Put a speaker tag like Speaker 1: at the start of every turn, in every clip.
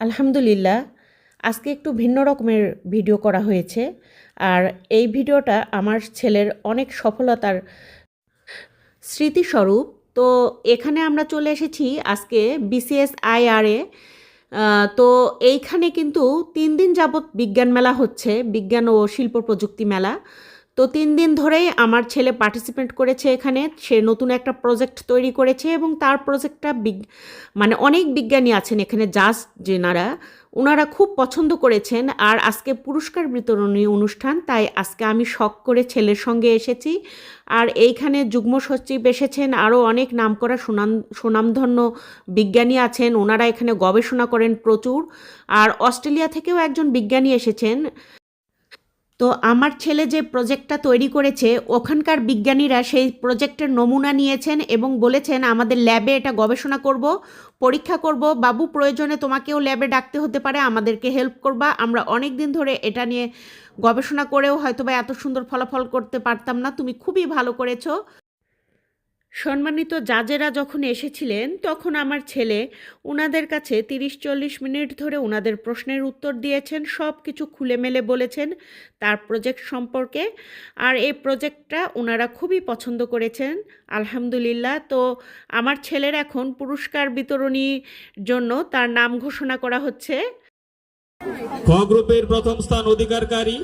Speaker 1: আলহামদুলিল্লাহ, আজকে একটু ভিন্ন রকমের ভিডিও করা হয়েছে। আর এই ভিডিওটা আমার ছেলের অনেক সফলতার স্মৃতিস্বরূপ। তো এখানে আমরা চলে এসেছি আজকে বিসিএস আইআরএ তো এইখানে কিন্তু তিন দিন যাবৎ বিজ্ঞান মেলা হচ্ছে, বিজ্ঞান ও শিল্প প্রযুক্তি মেলা। তো তিন দিন ধরেই আমার ছেলে পার্টিসিপেট করেছে এখানে। সে নতুন একটা প্রজেক্ট তৈরি করেছে এবং তার প্রজেক্টটা বিগ মানে অনেক বিজ্ঞানী আছেন এখানে, জাজ যেনারা। ওনারা খুব পছন্দ করেছেন আর আজকে পুরস্কার বিতরণী অনুষ্ঠান, তাই আজকে আমি শখ করে ছেলের সঙ্গে এসেছি। আর এইখানে যুগ্ম সচিব এসেছেন, আরও অনেক নামকরা সুনাম, সুনামধন্য বিজ্ঞানী আছেন। ওনারা এখানে গবেষণা করেন প্রচুর। আর অস্ট্রেলিয়া থেকেও একজন বিজ্ঞানী এসেছেন। তো আমার ছেলে যে প্রজেক্টটা তৈরি করেছে, ওখানকার বিজ্ঞানীরা সেই প্রজেক্টের নমুনা নিয়েছেন এবং বলেছেন, আমাদের ল্যাবে এটা গবেষণা করব, পরীক্ষা করব। বাবু, প্রয়োজনে তোমাকেও ল্যাবে ডাকতে হতে পারে, আমাদেরকে হেল্প করবা। আমরা অনেক দিন ধরে এটা নিয়ে গবেষণা করেও হয়তোবা এত সুন্দর ফলাফল করতে পারতাম না। তুমি খুবই ভালো করেছ। সম্মানিত জাজেরা যখন এসেছিলেন, তখন আমার ছেলে ওনাদের কাছে তিরিশ চল্লিশ মিনিট ধরে ওনাদের প্রশ্নের উত্তর দিয়েছেন, সব কিছু খুলে মেলে বলেছেন তার প্রজেক্ট সম্পর্কে। আর এই প্রজেক্টটা ওনারা খুবই পছন্দ করেছেন, আলহামদুলিল্লাহ। তো আমার ছেলের এখন পুরস্কার বিতরণীর জন্য তার নাম ঘোষণা করা হচ্ছে।
Speaker 2: গ্রুপের প্রথম স্থান অধিকারকারী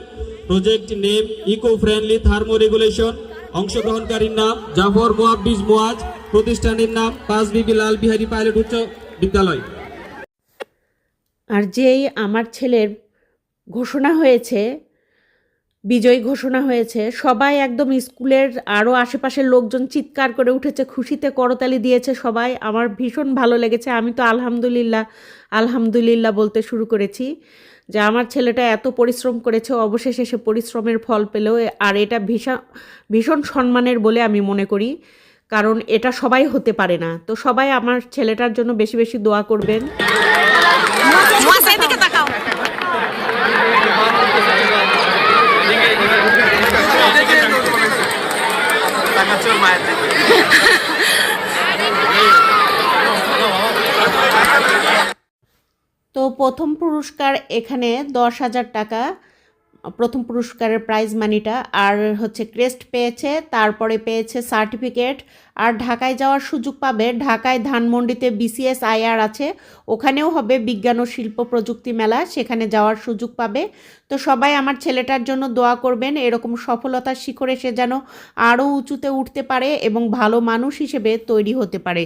Speaker 2: project name eco friendly thermo regulation অংশগ্রহণকারীর নাম জাফর মোয়াব্বিজ মোয়াজ প্রতিষ্ঠানের নাম পাঁচ বিবি লাল বিহারী পাইলট উচ্চ বিদ্যালয়।
Speaker 1: আর যেই আমার ছেলের ঘোষণা হয়েছে, বিজয় ঘোষণা হয়েছে, সবাই একদম স্কুলের আরও আশেপাশের লোকজন চিৎকার করে উঠেছে, খুশিতে করতালি দিয়েছে সবাই। আমার ভীষণ ভালো লেগেছে। আমি তো আলহামদুলিল্লাহ আলহামদুলিল্লাহ বলতে শুরু করেছি। যে আমার ছেলেটা এত পরিশ্রম করেছে, অবশেষে সে পরিশ্রমের ফল পেলেও, আর এটা ভীষণ ভীষণ সম্মানের বলে আমি মনে করি। কারণ এটা সবাই হতে পারে না। তো সবাই আমার ছেলেটার জন্য বেশি বেশি দোয়া করবেন।
Speaker 3: মোয়াসা
Speaker 1: তো প্রথম পুরস্কার এখানে দশ হাজার টাকা, প্রথম পুরস্কারের প্রাইজ মানিটা আর হচ্ছে ক্রেস্ট পেয়েছে, তারপরে পেয়েছে সার্টিফিকেট আর ঢাকায় যাওয়ার সুযোগ পাবে ঢাকায় ধানমন্ডিতে বিসিএস আইআর আছে। ওখানেও হবে বিজ্ঞান ও শিল্প প্রযুক্তি মেলা, সেখানে যাওয়ার সুযোগ পাবে। তো সবাই আমার ছেলেটার জন্য দোয়া করবেন, এরকম সফলতার শিখরে সে যেন আরও উঁচুতে উঠতে পারে এবং ভালো মানুষ হিসেবে তৈরি হতে পারে।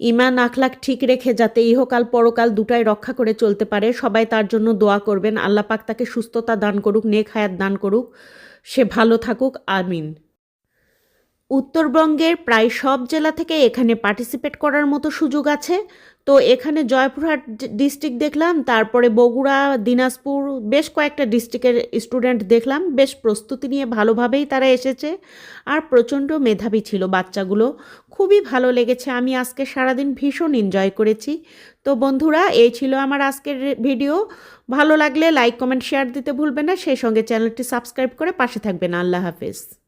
Speaker 1: ইমান আখলাক ঠিক রেখে যাতে ইহকাল পরকাল দুটাই রক্ষা করে চলতে পারে, সবাই তার জন্য দোয়া করবেন। আল্লাপাক তাকে সুস্থতা দান করুক, নেক হায়াত দান করুক। সে ভালো থাকুক। আমিন। উত্তরবঙ্গের প্রায় সব জেলা থেকে এখানে পার্টিসিপেট করার মতো সুযোগ আছে। তো এখানে জয়পুরহাট ডিস্ট্রিক্ট দেখলাম, তারপরে বগুড়া, দিনাজপুর, বেশ কয়েকটা ডিস্ট্রিক্টের স্টুডেন্ট দেখলাম, বেশ প্রস্তুতি নিয়ে ভালোভাবেই তারা এসেছে। আর প্রচণ্ড মেধাবী ছিল বাচ্চাগুলো, খুবই ভালো লেগেছে। আমি আজকে সারাদিন ভীষণ এনজয় করেছি। তো বন্ধুরা, এই ছিল আমার আজকের ভিডিও ভালো লাগলে লাইক কমেন্ট শেয়ার দিতে ভুলবেন না। সেই সঙ্গে চ্যানেলটি সাবস্ক্রাইব করে পাশে থাকবেন। আল্লাহ হাফেজ।